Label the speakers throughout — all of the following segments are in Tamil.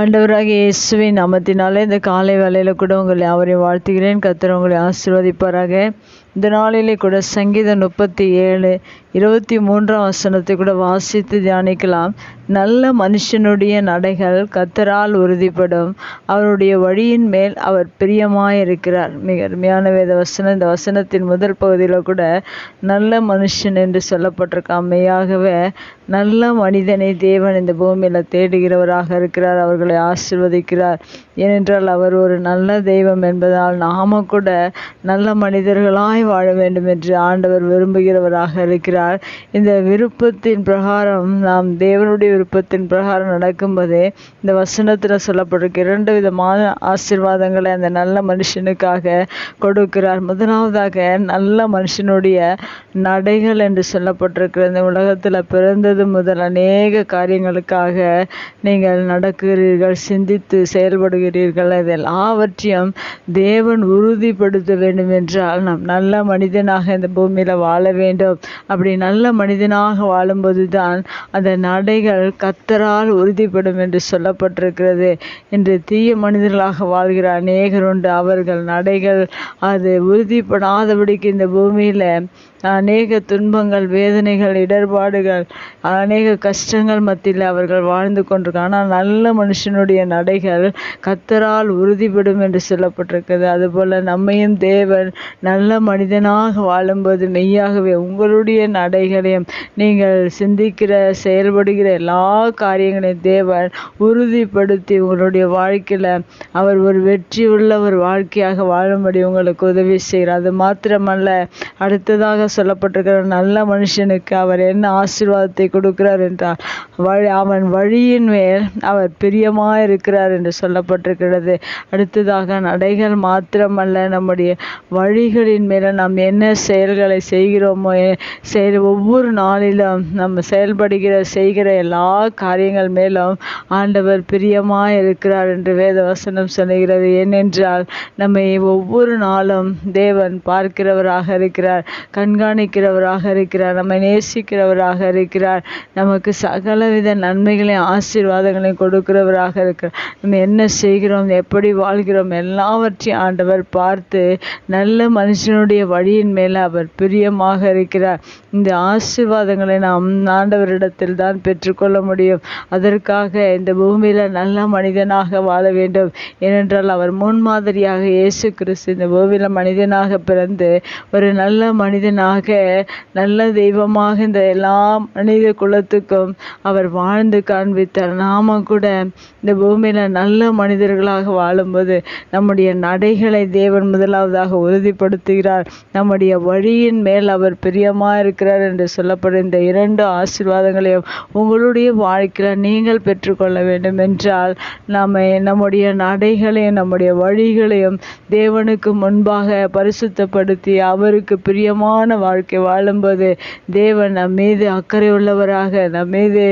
Speaker 1: ஆண்டவராக இயேசுவின் நாமத்தினாலே இந்த காலை வேலையில் கூட உங்களை அவரை வாழ்த்துகிறேன். கர்த்தர் உங்களை ஆசீர்வதிப்பாராக. இந்த நாளிலே கூட சங்கீதம் முப்பத்தி ஏழு இருபத்தி மூன்றாம் வசனத்தை கூட வாசித்து தியானிக்கலாம். நல்ல மனுஷனுடைய நடைகள் கத்தரால் உறுதிப்படும். அவருடைய வழியின் மேல் அவர் பிரியமாயிருக்கிறார். மிக அருமையான வேத வசனம். இந்த வசனத்தின் முதல் பகுதியில் கூட நல்ல மனுஷன் என்று சொல்லப்பட்டிருக்க அம்மையாகவே நல்ல மனிதனை தேவன் இந்த பூமியில் தேடுகிறவராக இருக்கிறார். அவர்களை ஆசிர்வதிக்கிறார். ஏனென்றால் அவர் ஒரு நல்ல தெய்வம் என்பதால் நாம கூட நல்ல மனிதர்களாய் வாழ வேண்டும் என்று ஆண்டவர் விரும்புகிறவராக இருக்கிறார். இந்த விருப்பத்தின் பிரகாரம் நாம் தேவனுடைய விருப்பத்தின் பிரகாரம் நடக்கும்போதே இந்த வசனத்தில் சொல்லப்பட்டிருக்கு. இரண்டு விதமான ஆசீர்வாதங்களை அந்த நல்ல மனுஷனுக்காக கொடுக்கிறார். முதலாவதாக நல்ல மனுஷனுடைய நடைகள் என்று சொல்லப்பட்டிருக்கிற இந்த உலகத்தில் பிறந்தது முதல் அநேக காரியங்களுக்காக நீங்கள் நடக்கிறீர்கள் சிந்தித்து செயல்படுகிறீர்கள். இதெல்லாவற்றையும் தேவன் உறுதிப்படுத்த வேண்டும் என்றால் நாம் நல்ல மனிதனாக இந்த பூமியில் வாழ வேண்டும். அப்படி நல்ல மனிதனாக வாழும்போது தான் அந்த நடைகள் கத்தரால் உறுதிப்படும் என்று சொல்லப்பட்டிருக்கிறது. இன்று தீய மனிதர்களாக வாழ்கிற அநேகர் உண்டு. அவர்கள் நடைகள் அது உறுதிப்படாதபடிக்கு இந்த பூமியில் அநேக துன்பங்கள் வேதனைகள் இடர்பாடுகள் அநேக கஷ்டங்கள் மத்தியில் அவர்கள் வாழ்ந்து கொண்டிருக்காங்க. ஆனால் நல்ல மனுஷனுடைய நடைகள் கத்தரால் உறுதிப்படும் என்று சொல்லப்பட்டிருக்கிறது. அதுபோல் நம்மையும் தேவன் நல்ல மனித மனிதனாக வாழும்போது மெய்யாகவே உங்களுடைய நடைகளையும் நீங்கள் சிந்திக்கிற செயல்படுகிற எல்லா காரியங்களையும் தேவன் உறுதிப்படுத்தி உங்களுடைய வாழ்க்கையில் அவர் ஒரு வெற்றி உள்ள ஒரு வாழ்க்கையாக வாழும்படி உங்களுக்கு உதவி செய்கிறார். அது மாத்திரமல்ல அடுத்ததாக சொல்லப்பட்டிருக்கிற நல்ல மனுஷனுக்கு அவர் என்ன ஆசீர்வாதத்தை கொடுக்கிறார் என்றால் வழி அவன் வழியின் மேல் அவர் பிரியமாக இருக்கிறார் என்று சொல்லப்பட்டிருக்கிறது. அடுத்ததாக நடைகள் மாத்திரமல்ல நம்முடைய வழிகளின் மேல் நாம் என்ன செயல்களை செய்கிறோமோ செய் ஒவ்வொரு நாளிலும் நம்ம செயல்படுகிற செய்கிற எல்லா காரியங்கள் மேலும் ஆண்டவர் பிரியமாக இருக்கிறார் என்று வேத வசனம் சொல்லுகிறது. ஏனென்றால் நம்மை ஒவ்வொரு நாளும் தேவன் பார்க்கிறவராக இருக்கிறார் கண்காணிக்கிறவராக இருக்கிறார் நம்மை நேசிக்கிறவராக இருக்கிறார் நமக்கு சகலவித நன்மைகளையும் ஆசீர்வாதங்களையும் கொடுக்கிறவராக இருக்கிறார். நம்ம என்ன செய்கிறோம் எப்படி வாழ்கிறோம் எல்லாவற்றையும் ஆண்டவர் பார்த்து நல்ல மனுஷனுடைய வழியின் மேலே அவர் பிரியமாக இருக்கிறார். இந்த ஆசீர்வாதங்களை நாம் ஆண்டவரிடத்தில் தான் பெற்றுக்கொள்ள முடியும். அதற்காக இந்த பூமியில் நல்ல மனிதனாக வாழ வேண்டும். ஏனென்றால் அவர் முன்மாதிரியாக இயேசு கிறிஸ்து இந்த பூமியில் மனிதனாக பிறந்து ஒரு நல்ல மனிதனாக நல்ல தெய்வமாக இந்த எல்லா மனித குலத்துக்கும் அவர் வாழ்ந்து காண்பித்தார். நாம கூட இந்த பூமியில் நல்ல மனிதர்களாக வாழும்போது நம்முடைய நடைகளை தேவன் முதலாவதாக உறுதிப்படுத்துகிறார். நம்முடைய வழியின் மேல் அவர் பிரியமாக இருக்கிறார் என்று சொல்லப்படும் இந்த இரண்டு ஆசீர்வாதங்களையும் உங்களுடைய வாழ்க்கையில் நீங்கள் பெற்றுக்கொள்ள வேண்டும் என்றால் நம்மை நம்முடைய நடைகளையும் நம்முடைய வழிகளையும் தேவனுக்கு முன்பாக பரிசுத்தப்படுத்தி அவருக்கு பிரியமான வாழ்க்கை வாழும்போது தேவன் நம் மீது அக்கறை உள்ளவராக நம் மீது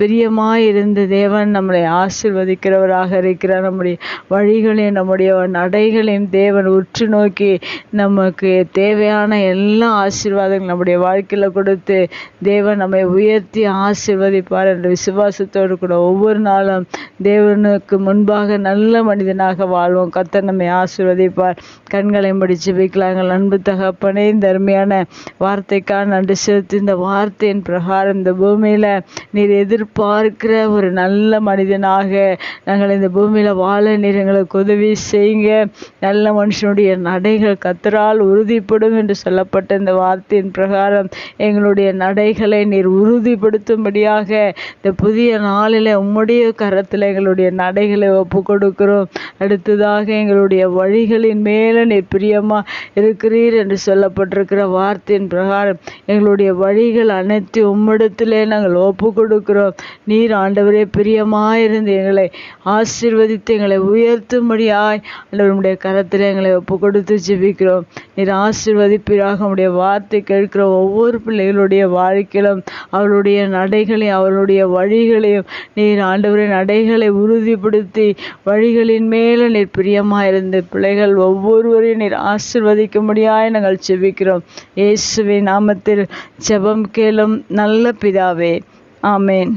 Speaker 1: பிரியமாயிருந்து தேவன் நம்மளை ஆசிர்வதிக்கிறவராக இருக்கிறார். நம்முடைய வழிகளையும் நம்முடைய நடைகளையும் தேவன் உற்று நோக்கி நம்ம நமக்கு தேவையான எல்லா ஆசீர்வாதங்களும் நம்முடைய வாழ்க்கையில் கொடுத்து தேவன் நம்மை உயர்த்தி ஆசீர்வதிப்பார் என்ற விசுவாசத்தோடு கூட ஒவ்வொரு நாளும் தேவனுக்கு முன்பாக நல்ல மனிதனாக வாழ்வோம். கத்தர் நம்மை ஆசிர்வதிப்பார். கண்களை முடிச்சு வைக்கலாங்கள் அன்பு தகப்பனே இந்த அருமையான வார்த்தைக்காக நன்றி செலுத்தி இந்த வார்த்தையின் பிரகாரம் இந்த பூமியில் நீர் எதிர்பார்க்கிற ஒரு நல்ல மனிதனாக நாங்கள் இந்த பூமியில் வாழ நீர் எங்களுக்கு உதவி செய்யுங்க. நல்ல மனுஷனுடைய நடைகள் கத்தரால் உறுதிப்படும் என்று சொல்லப்பட்ட இந்த வார்த்தையின் பிரகாரம் எங்களுடைய நடைகளை நீர் உறுதிப்படுத்தும்படியாக இந்த புதிய நாளில் உம்முடைய கரத்தில் எங்களுடைய நடைகளை ஒப்பு கொடுக்கிறோம் அடுத்ததாக எங்களுடைய வழிகளின் மேலே நீர் பிரியமாக இருக்கிறீர் என்று சொல்லப்பட்டிருக்கிற வார்த்தையின் பிரகாரம் எங்களுடைய வழிகள் அனைத்து உம்மிடத்திலே நாங்கள் ஒப்பு கொடுக்கிறோம் நீர் ஆண்டவரே பிரியமாயிருந்து எங்களை ஆசீர்வதித்து எங்களை உயர்த்தும்படியாய் ஆண்டவருடைய கரத்தில் எங்களை ஒப்பு கொடுத்து ஜெபிக்கிறோம். நீர் ஆசிர்வதிப்பீராக. உடைய வார்த்தை கேட்கிற ஒவ்வொரு பிள்ளைகளுடைய வாழ்க்கையிலும் அவருடைய நடைகளையும் அவருடைய வழிகளையும் நீர் ஆண்டவரின் நடைகளை உறுதிப்படுத்தி வழிகளின் மேலே நீர் பிரியமாயிருந்த பிள்ளைகள் ஒவ்வொருவரையும் நீர் ஆசிர்வதிக்கும்படியாய் நாங்கள் செபிக்கிறோம் இயேசுவின் நாமத்தில் ஜெபம் கேளும் நல்ல பிதாவே. ஆமேன்.